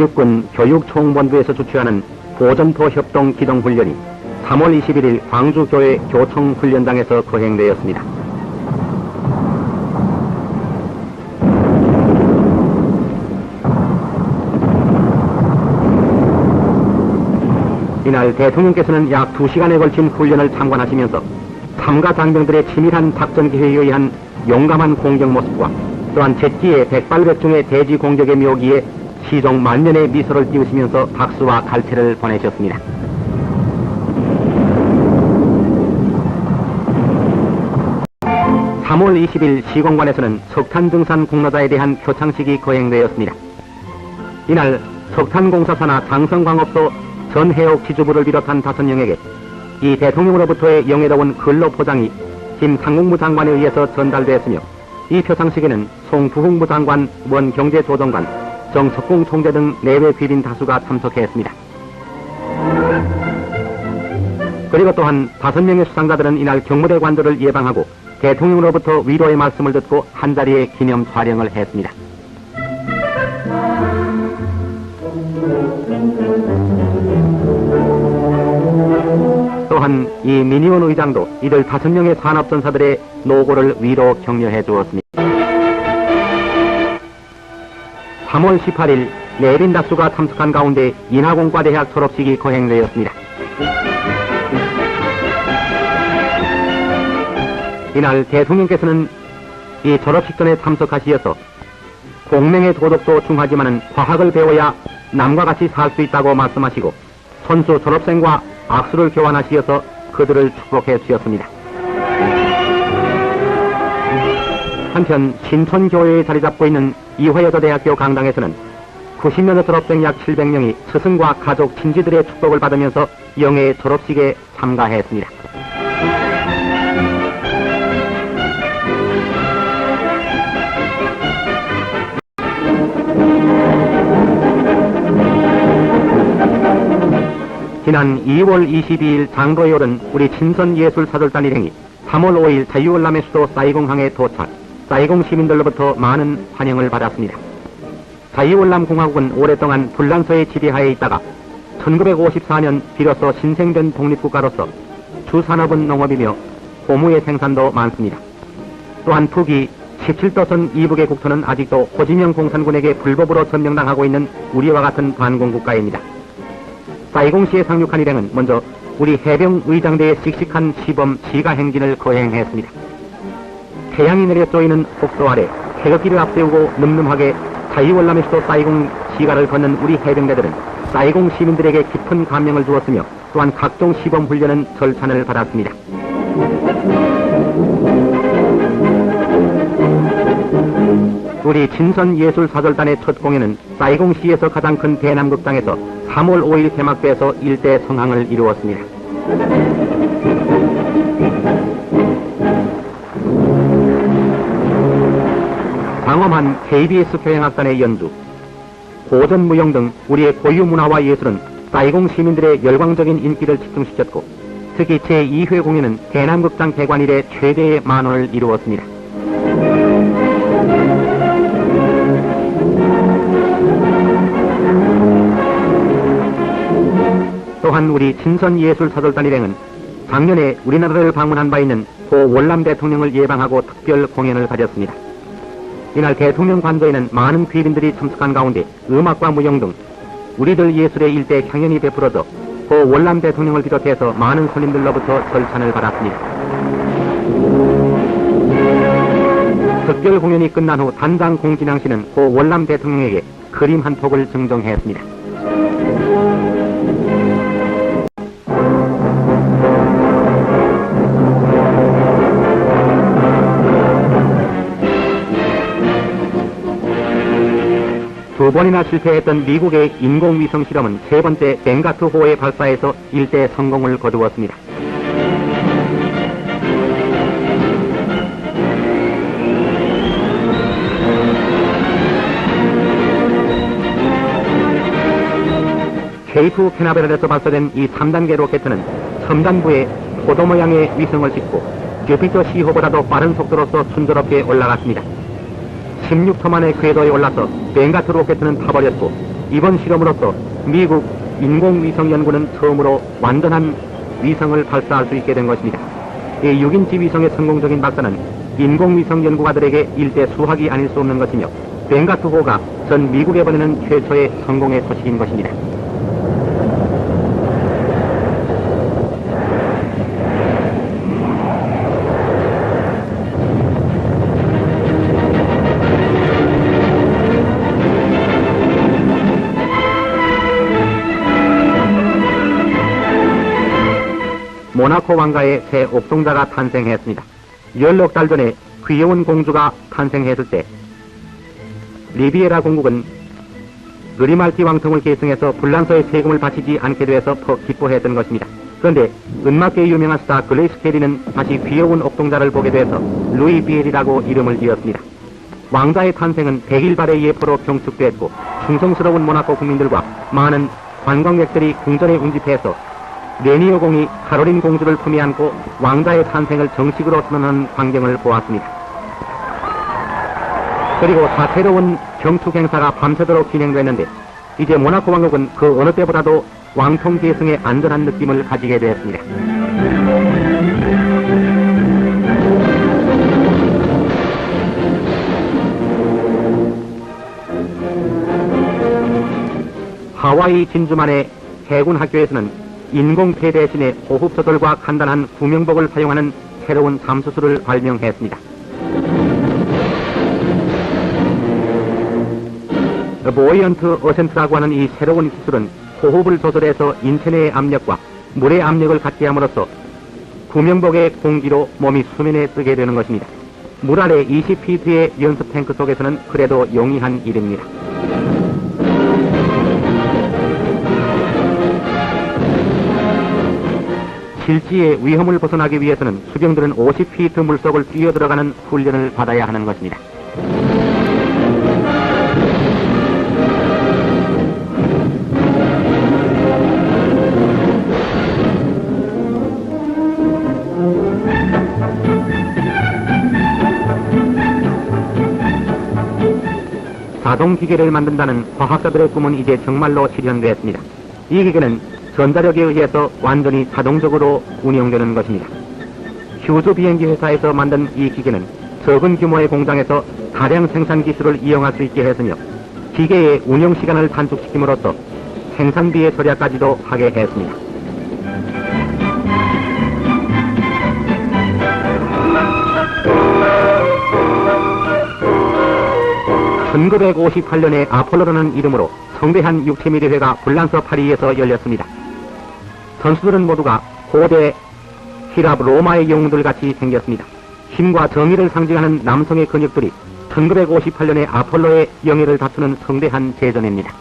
육군 교육총본부에서 주최하는 고전토 협동 기동 훈련이 3월 21일 광주교회 교청훈련장에서 거행되었습니다. 이날 대통령께서는 약 2시간에 걸친 훈련을 참관하시면서 참가 장병들의 치밀한 작전 계획에 의한 용감한 공격 모습과 또한 제지의 백발백중의 대지 공격의 묘기에 시종 만년의 미소를 띄우시면서 박수와 갈채를 보내셨습니다. (3월 20일) 시공관에서는 석탄 등산 공로자에 대한 표창식이 거행되었습니다. 이날 석탄공사 사나 장성광업소 전해옥 지주부를 비롯한 다섯 명에게 이 대통령으로부터의 영예로운 근로 포장이 김상국무 장관에 의해서 전달되었으며 이 표창식에는 송부흥부 장관, 원 경제조정관, 정석공 총재 등 내외 귀빈 다수가 참석했습니다. 그리고 또한 다섯 명의 수상자들은 이날 경무대 관도를 예방하고 대통령으로부터 위로의 말씀을 듣고 한자리에 기념 촬영을 했습니다. 또한 이 미니온 의장도 이들 다섯 명의 산업전사들의 노고를 위로 격려해 주었습니다. 3월 18일 내빈 다수가 참석한 가운데 인하공과대학 졸업식이 거행되었습니다. 이날 대통령께서는 이 졸업식 전에 참석하시어서 공명의 도덕도 중하지만은 과학을 배워야 남과 같이 살 수 있다고 말씀하시고 선수 졸업생과 악수를 교환하시어서 그들을 축복해 주셨습니다. 한편 신촌교회에 자리 잡고 있는 이화여자대학교 강당에서는 90년의 졸업생 약 700명이 스승과 가족, 친지들의 축복을 받으면서 영예의 졸업식에 참가했습니다. 지난 2월 22일 장도에 오른 우리 친선예술사절단 일행이 3월 5일 자유월남의 수도 사이공항에 도착, 사이공 시민들로부터 많은 환영을 받았습니다. 자유월남 공화국은 오랫동안 불란서의 지배하에 있다가 1954년 비로소 신생된 독립국가로서 주 산업은 농업이며 고무의 생산도 많습니다. 또한 북이 17도선 이북의 국토는 아직도 호지명 공산군에게 불법으로 점령당하고 있는 우리와 같은 반공국가입니다. 사이공시에 상륙한 일행은 먼저 우리 해병 의장대의 씩씩한 시범 시가 행진을 거행했습니다. 태양이 내려 쪼이는 폭도 아래 태극기를 앞세우고 늠름하게 자유월남의 수도 사이공 시가를 걷는 우리 해병대들은 사이공 시민들에게 깊은 감명을 주었으며 또한 각종 시범 훈련은 절찬을 받았습니다. 우리 진선예술사절단의 첫 공연은 사이공시에서 가장 큰 대남극장에서 3월 5일 개막돼서 일대 성황을 이루었습니다. 광엄한 KBS 교향악단의 연주, 고전무용 등 우리의 고유 문화와 예술은 사이공 시민들의 열광적인 인기를 집중시켰고 특히 제2회 공연은 대남극장 개관 이래 최대의 만원을 이루었습니다. 또한 우리 친선예술사절단 일행은 작년에 우리나라를 방문한 바 있는 고 월남 대통령을 예방하고 특별 공연을 가졌습니다. 이날 대통령 관저에는 많은 귀빈들이 참석한 가운데 음악과 무용 등 우리들 예술의 일대 향연이 베풀어져 고 월남 대통령을 비롯해서 많은 손님들로부터 절찬을 받았습니다. 특별 공연이 끝난 후 단장 공진양 씨는 고 월남 대통령에게 그림 한 폭을 증정했습니다. 두 번이나 실패했던 미국의 인공위성 실험은 세 번째 뱅가트호의 발사에서 일대 성공을 거두었습니다. 케이프 캐나베랄에서 발사된 이 3단계 로켓은 첨단부에 포도 모양의 위성을 싣고 주피터 10호보다도 빠른 속도로서 순조롭게 올라갔습니다. 16초 만에 궤도에 올라서 뱅가트 로켓은 타버렸고 이번 실험으로써 미국 인공위성 연구는 처음으로 완전한 위성을 발사할 수 있게 된 것입니다. 이 6인치 위성의 성공적인 발사는 인공위성 연구가들에게 일대 수학이 아닐 수 없는 것이며 뱅가트호가 전 미국에 보내는 최초의 성공의 소식인 것입니다. 모나코 왕가의 새 옥동자가 탄생했습니다. 열넉 달 전에 귀여운 공주가 탄생했을 때 리비에라 공국은 느리말티 왕통을 계승해서 불란서의 세금을 바치지 않게 되어서 더 기뻐했던 것입니다. 그런데 은막계의 유명한 스타 글레이스 캐리는 다시 귀여운 옥동자를 보게 돼서 루이 비엘이라고 이름을 지었습니다. 왕자의 탄생은 백일발의 예포로 경축됐고 충성스러운 모나코 국민들과 많은 관광객들이 궁전에 운집해서 레니오 공이 카로린 공주를 품에 안고 왕자의 탄생을 정식으로 선언하는 광경을 보았습니다. 그리고 다채로운 경축 행사가 밤새도록 진행됐는데 이제 모나코 왕국은 그 어느 때보다도 왕통 계승의 안전한 느낌을 가지게 되었습니다. 하와이 진주만의 해군 학교에서는 인공폐 대신에 호흡소들과 간단한 구명복을 사용하는 새로운 잠수술을 발명했습니다. 모이언트 어센트라고 하는 이 새로운 기술은 호흡을 조절해서 인체 내의 압력과 물의 압력을 같게 함으로써 구명복의 공기로 몸이 수면에 뜨게 되는 것입니다. 물 아래 20피트의 연습 탱크 속에서는 그래도 용이한 일입니다. 실지의 위험을 벗어나기 위해서는 수병들은 50피트 물속을 뛰어들어가는 훈련을 받아야 하는 것입니다. 자동 기계를 만든다는 과학자들의 꿈은 이제 정말로 실현되었습니다. 이 기계는 전자력에 의해서 완전히 자동적으로 운영되는 것입니다. 휴즈 비행기 회사에서 만든 이 기계는 적은 규모의 공장에서 다량 생산 기술을 이용할 수 있게 했으며 기계의 운영 시간을 단축시킴으로써 생산비의 절약까지도 하게 했습니다. (1958년에) 아폴로라는 이름으로 성대한 육체미래회가 불란서 파리에서 열렸습니다. 선수들은 모두가 고대 히랍 로마의 영웅들 같이 생겼습니다. 힘과 정의를 상징하는 남성의 근육들이 1958년에 아폴로의 영예를 다투는 성대한 대전입니다.